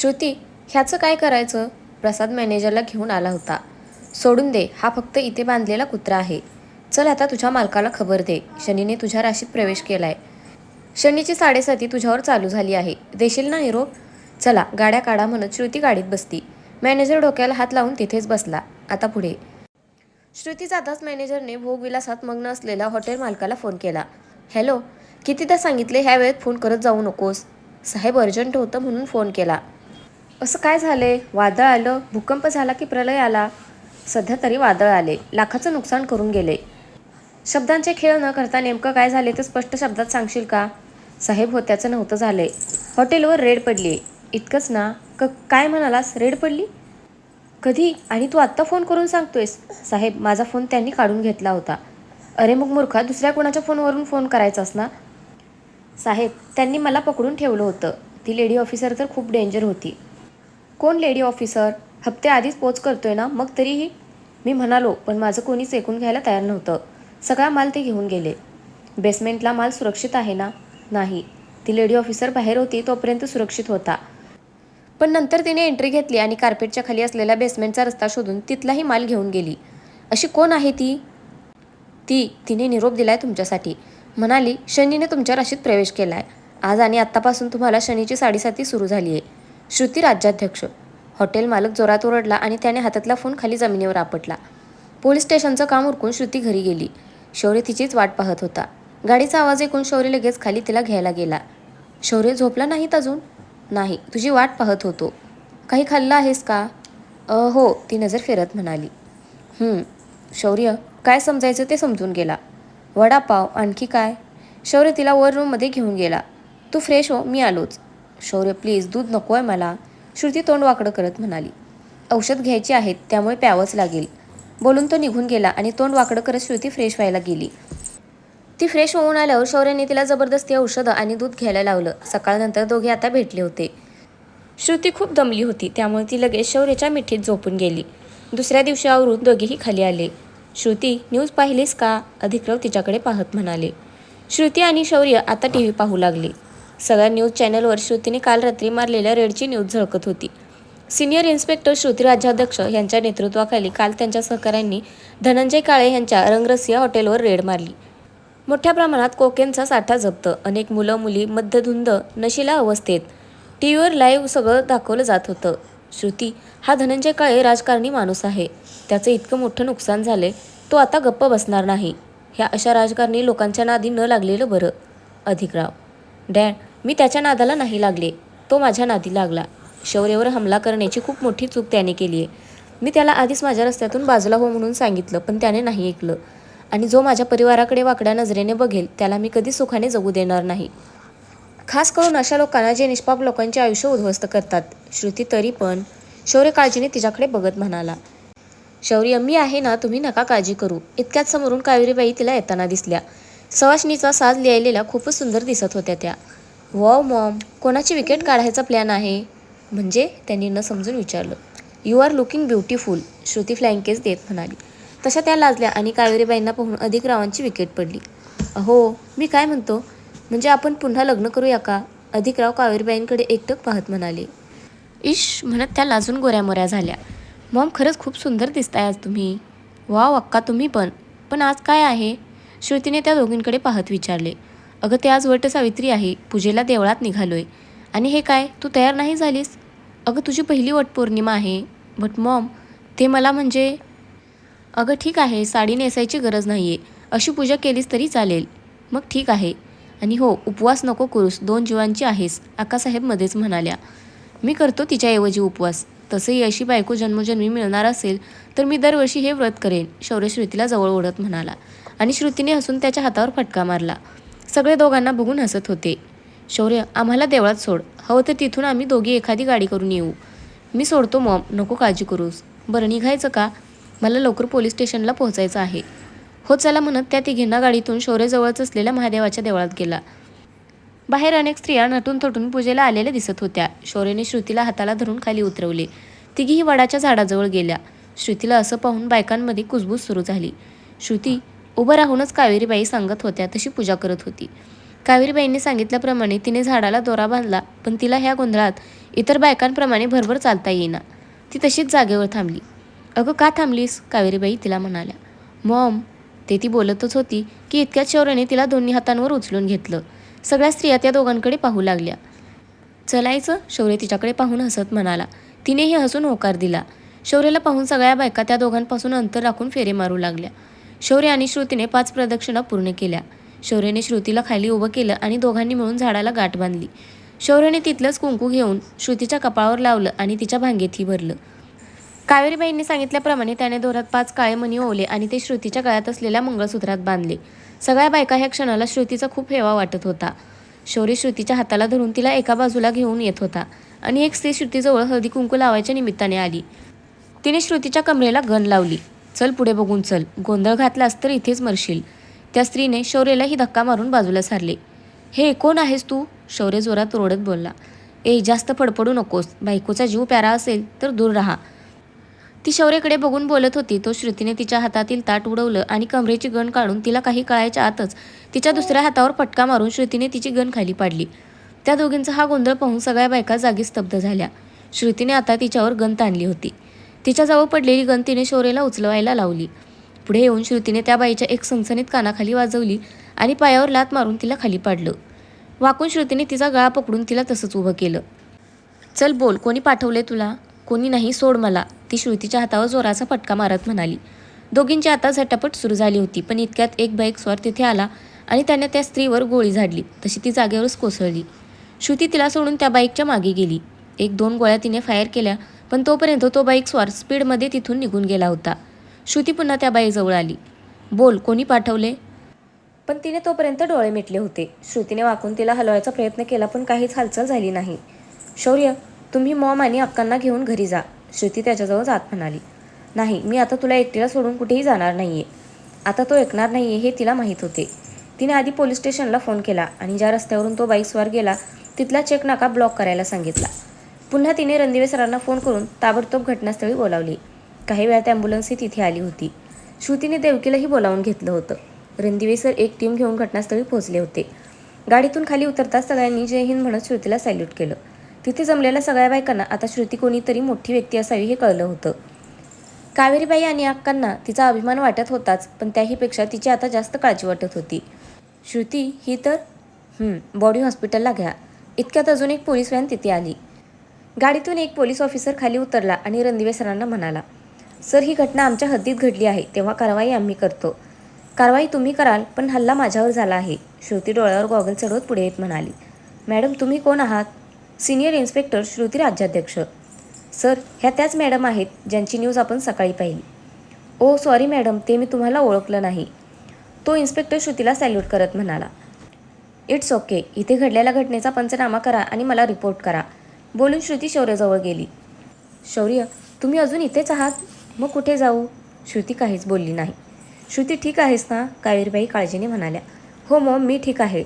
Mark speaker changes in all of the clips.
Speaker 1: श्रुती ह्याचं काय करायचं? प्रसाद मॅनेजरला घेऊन आला होता. सोडून दे हा फक्त इथे बांधलेला कुत्रा आहे. चल आता तुझ्या मालकाला खबर दे. शनीने तुझ्या राशीत प्रवेश केलाय. शनीची साडेसाती तुझ्यावर चालू झाली आहे. देशील ना हिरो चला गाड्या काढा म्हणत श्रुती गाडीत बसती. मॅनेजर डोक्याला हात लावून तिथेच बसला. आता पुढे. श्रुती जाताच मॅनेजरने भोगविलासात मग्न असलेला हॉटेल मालकाला फोन केला. हॅलो कितीदा सांगितले ह्या वेळेत फोन करत जाऊ नकोस? साहेब अर्जंट होतं म्हणून फोन केला. असं काय झाले वादळ आलं भूकंप झाला की प्रलय आला? सध्या तरी वादळ आले. लाखाचं नुकसान करून गेले. शब्दांचे खेळ न करता नेमकं काय झाले ते स्पष्ट शब्दात सांगशील का? साहेब होत्याचं नव्हतं झाले हॉटेलवर रेड पडली. इतकंच ना? क काय म्हणालास? रेड पडली? कधी? आणि तू आत्ता फोन करून सांगतोयस. साहेब माझा फोन त्यांनी काढून घेतला होता. अरे मग मूर्खा दुसऱ्या कोणाच्या फोनवरून फोन करायचास ना? साहेब त्यांनी मला पकडून ठेवलं होतं. ती लेडी ऑफिसर तर खूप डेंजर होती. कोण लेडी ऑफिसर? हप्ते आधीच पोच करतोय ना? मग तरीही मी म्हणालो पण माझं कोणीच ऐकून घ्यायला तयार नव्हतं. सगळा माल ते घेऊन गेले. बेसमेंटला माल सुरक्षित आहे ना? नाही. ती लेडी ऑफिसर बाहेर होती तोपर्यंत सुरक्षित होता. पण नंतर तिने एंट्री घेतली आणि कार्पेटच्या खाली असलेला बेसमेंटचा रस्ता शोधून तिथलाही माल घेऊन गेली. अशी कोण आहे ती? ती तिने निरोप दिलाय तुमच्यासाठी. म्हणाली शनीने तुमच्या राशीत प्रवेश केलाय. आज आणि आत्तापासून तुम्हाला शनीची साडेसाती सुरू झाली आहे श्रुती राज्याध्यक्ष. हॉटेल मालक जोरात ओरडला आणि त्याने हातातला फोन खाली जमिनीवर आपटला. पोलीस स्टेशनचं काम उरकून श्रुती घरी गेली. शौर्य तिचीच वाट पाहत होता. गाडीचा आवाज ऐकून शौर्य लगेच खाली तिला घ्यायला गेला. शौर्य झोपला नाहीत अजून? नाही तुझी वाट पाहत होतो. काही खाल्लं आहेस का? अ हो ती नजर फिरत म्हणाली. शौर्य काय समजायचं ते समजून गेला. वडापाव आणखी काय? शौर्य तिला वर रूममध्ये घेऊन गेला. तू फ्रेश हो मी आलोच. शौर्य प्लीज दूध नको आहे मला. श्रुती तोंड वाकडं करत म्हणाली. औषध घ्यायची आहेत त्यामुळे प्यावंच लागेल. बोलून तो निघून गेला आणि तोंड वाकडं करत श्रुती फ्रेश व्हायला गेली. ती फ्रेश होऊन आल्यावर शौर्याने तिला जबरदस्ती औषधं आणि दूध घ्यायला लावलं. सकाळनंतर दोघे आता भेटले होते. श्रुती खूप दमली होती त्यामुळे ती लगेच शौर्याच्या मिठीत झोपून गेली. दुसऱ्या दिवशी आवरून दोघेही खाली आले. श्रुती न्यूज पाहिलीस का? अधिकराव तिच्याकडे पाहत म्हणाले. श्रुती आणि शौर्य आता टी व्ही पाहू लागले. सगळ्या न्यूज चॅनलवर श्रुतीने काल रात्री मारलेल्या रेडची न्यूज झळकत होती. सिनियर इन्स्पेक्टर श्रुती राज्याध्यक्ष यांच्या नेतृत्वाखाली काल त्यांच्या सहकाऱ्यांनी धनंजय काळे यांच्या रंगरसिया हॉटेलवर रेड मारली. मोठ्या प्रमाणात कोकेनचा साठा जप्त अनेक मुलं मुली मध्यधुंद नशिला अवस्थेत टी व्हीवर लाईव्ह सगळं दाखवलं जात होतं. श्रुती हा धनंजय काळे राजकारणी माणूस आहे. त्याचं इतकं मोठं नुकसान झाले तो आता गप्प बसणार नाही. ह्या अशा राजकारणी लोकांच्या नादी न लागलेलं बरं अधिकराव डॅड मी त्याच्या नादाला नाही लागले. तो माझ्या नादी लागला. शौर्यवर हमला करण्याची खूप मोठी चूक त्याने केली आहे. मी त्याला आधीच माझ्या रस्त्यातून बाजूला हो म्हणून सांगितलं पण त्याने नाही ऐकलं. आणि जो माझ्या परिवाराकडे वाकड्या नजरेने बघेल त्याला मी कधी सुखाने जगू देणार नाही. खास करून अशा लोकांना जे निष्पाप लोकांचे आयुष्य उद्ध्वस्त करतात. श्रुती तरी पण शौर्य काळजीने तिच्याकडे बघत म्हणाला शौर्य मी आहे ना तुम्ही नका काळजी करू. इतक्यात समोरून कावेरीबाई तिला येताना दिसल्या. सवाशणीचा साज लिहायलेला खूपच सुंदर दिसत होत्या त्या. वॉव मॉम कोणाची विकेट काढायचा प्लॅन आहे? म्हणजे त्यांनी न समजून विचारलं. You are looking beautiful Shruti फ्लँकेज देत म्हणाली. तशा त्या लाजल्या आणि कावेरीबाईंना पाहून अधिक रावांची विकेट पडली. अहो मी काय म्हणतो? म्हणजे आपण पुन्हा लग्न करूया का? अधिकराव कावेरीबाईंकडे एकटक पाहत म्हणाले. इश म्हणत त्या लाजून गोऱ्या मोऱ्या झाल्या. मॉम खरंच खूप सुंदर दिसताय आज तुम्ही. वाव अक्का तुम्ही पण. पण आज काय आहे? श्रुतीने त्या दोघींकडे पाहत विचारले अगं ते आज वट सावित्री आहे पूजेला देवळात निघालोय. आणि हे काय तू तयार नाही झालीस? अगं तुझी पहिली वटपौर्णिमा आहे. बट मॉम ते मला म्हणजे अगं ठीक आहे साडी नेसायची गरज नाही आहे अशी पूजा केलीस तरी चालेल. मग ठीक आहे. आणि हो उपवास नको करूस. दोन जीवांची आहेस आकासाहेब मध्येच म्हणाल्या. मी करतो तिच्याऐवजी उपवास. तसंही अशी बायको जन्मजन्मी मिळणार असेल तर मी दरवर्षी हे व्रत करेन शौर्यश्रुतीला जवळ ओढत म्हणाला. आणि श्रुतीने हसून त्याच्या हातावर फटका मारला. सगळे दोघांना बघून हसत होते. शौर्य आम्हाला देवळात सोड. हवं तर तिथून आम्ही दोघी एखादी गाडी करून येऊ. मी सोडतो मॉम. नको काळजी करूस. बरं निघायचं का? मला लवकर पोलीस स्टेशनला पोहोचायचं आहे. हो चला म्हणत त्या तिघींना गाडीतून शौर्यजवळच असलेल्या महादेवाच्या देवळात गेला. बाहेर अनेक स्त्रिया नटून थटून पूजेला आलेल्या दिसत होत्या. शौर्यने श्रुतीला हाताला धरून खाली उतरवले. तिघीही वडाच्या झाडाजवळ गेल्या. श्रुतीला असं पाहून बायकांमध्ये कुजबूज सुरू झाली. श्रुती उभं राहूनच कावेरीबाई सांगत होत्या तशी पूजा करत होती. कावेरीबाईंनी सांगितल्याप्रमाणे तिने झाडाला दोरा बांधला पण तिला ह्या गोंधळात इतर बायकांप्रमाणे भरभर चालता येईना. ती तशीच जागेवर थांबली. अगं का थांबलीस? कावेरीबाई तिला म्हणाल्या. मॉम ते ती बोलतच होती की इतक्या शौर्याने तिला दोन्ही हातांवर उचलून घेतलं. सगळ्या स्त्रिया त्या दोघांकडे पाहू लागल्या. चलायचं? शौर्य तिच्याकडे पाहून हसत म्हणाला. तिनेही हसून होकार दिला. शौर्याला पाहून सगळ्या बायका त्या दोघांपासून अंतर राखून फेरे मारू लागल्या. शौर्य आणि श्रुतीने पाच प्रदक्षिणा पूर्ण केल्या. शौर्यने श्रुतीला खाली उभं केलं आणि दोघांनी मिळून झाडाला गाठ बांधली. शौर्याने तिथलंच कुंकू घेऊन श्रुतीच्या कपाळावर लावलं आणि तिच्या भांगेतही भरलं. कावेरीबाईंनी सांगितल्याप्रमाणे त्याने दोरात पाच काळे मणी ओवले आणि ते श्रुतीच्या गळ्यात असलेल्या मंगळसूत्रात बांधले. सगळ्या बायका ह्या क्षणाला श्रुतीचा खूप हेवा वाटत होता. शौर्य श्रुतीच्या हाताला धरून तिला एका बाजूला घेऊन येत होता आणि एक स्त्री श्रुतीजवळ हळदी कुंकू लावायच्या निमित्ताने आली. तिने श्रुतीच्या कमरेला गण लावली. चल पुढे बघून चल. गोंधळ घातलास तर इथेच मरशील. त्या स्त्रीने शौर्यलाही धक्का मारून बाजूला सारले. हे कोण आहेस तू? शौर्य जोरात रोडत बोलला. ए जास्त फडफडू नकोस. बायकोचा जीव प्यारा असेल तर दूर राहा. ती शौर्यकडे बघून बोलत होती. तो श्रुतीने तिच्या हातातील ताट उडवलं आणि कमरेची गण काढून तिला काही कळायच्या आतच तिच्या दुसऱ्या हातावर फटका मारून श्रुतीने तिची गण खाली पाडली. त्या दोघींचा हा गोंधळ पाहून सगळ्या बायका जागी स्तब्ध झाल्या. श्रुतीने आता तिच्यावर गण ताणली होती. तिच्याजवळ पडलेली गण तिने शौर्यला उचलवायला लावली. पुढे येऊन श्रुतीने त्या बाईच्या एक सणसणीत कानाखाली वाजवली आणि पायावर लात मारून तिला खाली पाडलं. वाकून श्रुतीने तिचा गळा पकडून तिला तसंच उभं केलं. चल बोल कोणी पाठवले तुला? कोणी नाही सोड मला. ती श्रुतीच्या हातावर जोराचा फटका मारत म्हणाली. दोघींची आता झटापट सुरू झाली होती पण इतक्यात एक बाईक स्वार तिथे आला आणि त्याने त्या स्त्रीवर गोळी झाडली. तशी ती जागेवरच कोसळली. श्रुती तिला सोडून त्या बाईकच्या मागे गेली. एक दोन गोळ्या तिने फायर केल्या पण तोपर्यंत तो बाईक स्वार स्पीडमध्ये तिथून निघून गेला होता. श्रुती पुन्हा त्या बाईजवळ आली. बोल कोणी पाठवले? पण तिने तोपर्यंत डोळे मिटले होते. श्रुतीने वाकून तिला हलवायचा प्रयत्न केला पण काहीच हालचाल झाली नाही. शौर्य तुम्ही मॉम आणि अक्कांना घेऊन घरी जा श्रुती त्याच्याजवळ जात म्हणाली. नाही मी आता तुला एकटीला सोडून कुठेही जाणार नाहीये. आता तो ऐकणार नाहीये हे तिला माहीत होते. तिने आधी पोलीस स्टेशनला फोन केला आणि ज्या रस्त्यावरून तो बाईकस्वार गेला तिथला चेक नाका ब्लॉक करायला सांगितला. पुन्हा तिने रणदिवे सरांना फोन करून ताबडतोब घटनास्थळी बोलावली. काही वेळात ॲम्ब्युलन्सही तिथे आली होती. श्रुतीने देवकीलाही बोलावून घेतलं होतं. रणदिवे सर एक टीम घेऊन घटनास्थळी पोहोचले होते. गाडीतून खाली उतरताच सगळ्यांनी जय हिंद म्हणत श्रुतीला सॅल्यूट केलं. तिथे जमलेल्या सगळ्या बायकांना आता श्रुती कोणीतरी मोठी व्यक्ती असावी हे कळलं होतं. कावेरीबाई आणि अक्कांना तिचा अभिमान वाटत होताच पण त्याहीपेक्षा तिची आता जास्त काळजी वाटत होती. श्रुती ही तर बॉडी हॉस्पिटलला घ्या. इतक्यात अजून एक पोलीस व्हॅन तिथे आली. गाडीतून एक पोलीस ऑफिसर खाली उतरला आणि रणदिवे सरांना म्हणाला सर ही घटना आमच्या हद्दीत घडली आहे तेव्हा कारवाई आम्ही करतो. कारवाई तुम्ही कराल पण हल्ला माझ्यावर झाला आहे. श्रुती डोळ्यावर गॉगल चढवत पुढे येत म्हणाली मॅडम तुम्ही कोण आहात? Senior inspector Shruti Rajyadhyaksha. Sir ह्या त्याच मॅडम आहेत ज्यांची न्यूज आपण सकाळी पाहिली. ओ सॉरी मॅडम ते मी तुम्हाला ओळखलं नाही. तो इन्स्पेक्टर श्रुतीला सॅल्यूट करत म्हणाला इट्स ओके इथे घडलेल्या घटनेचा पंचनामा करा आणि मला रिपोर्ट करा. बोलून श्रुती शौर्यजवळ गेली. शौर्य तुम्ही अजून इथेच आहात? मग कुठे जाऊ? श्रुती काहीच बोलली नाही. श्रुती ठीक आहेस ना? कावेरीबाई काळजीने म्हणाल्या. हो मॉम मी ठीक आहे.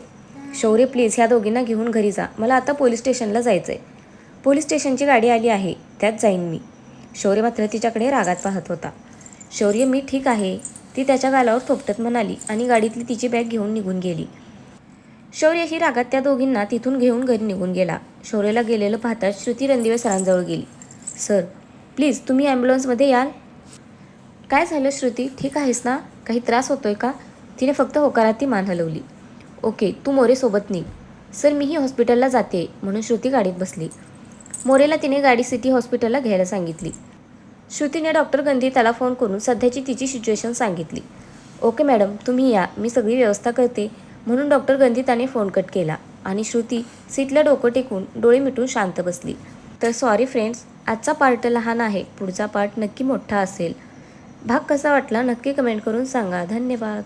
Speaker 1: शौर्य प्लीज ह्या दोघींना घेऊन घरी जा. मला आता पोलीस स्टेशनला जायचं आहे पोलीस स्टेशनची गाडी आली आहे. त्यात जाईन मी. शौर्य मात्र तिच्याकडे रागात पाहत होता. शौर्य मी ठीक आहे. ती त्याच्या गालावर थोपटत म्हणाली आणि गाडीतली तिची बॅग घेऊन निघून गेली. शौर्य ही रागात त्या दोघींना तिथून घेऊन घरी निघून गेला. शौर्यला गेलेलं पाहताच श्रुती रणदिवे सरांजवळ गेली. सर प्लीज तुम्ही ॲम्ब्युलन्समध्ये याल. काय झालं श्रुती? ठीक आहेस ना? काही त्रास होतोय का? तिने फक्त होकारात ती मान हलवली. ओके तू मोरेसोबत निघ. सर मीही हॉस्पिटलला जाते म्हणून श्रुती गाडीत बसली. मोरेला तिने गाडी सिटी हॉस्पिटलला घ्यायला सांगितली. श्रुतीने डॉक्टर गंधी त्याला फोन करून सध्याची तिची सिच्युएशन सांगितली. ओके मॅडम तुम्ही या. मी सगळी व्यवस्था करते. म्हणून डॉक्टर गंधिताने फोन कट केला आणि श्रुती सीटला डोकं टेकून डोळे मिटून शांत बसली. तर सॉरी फ्रेंड्स आजचा पार्ट लहान आहे पुढचा पार्ट नक्की मोठा असेल. भाग कसा वाटला नक्की कमेंट करून सांगा. धन्यवाद.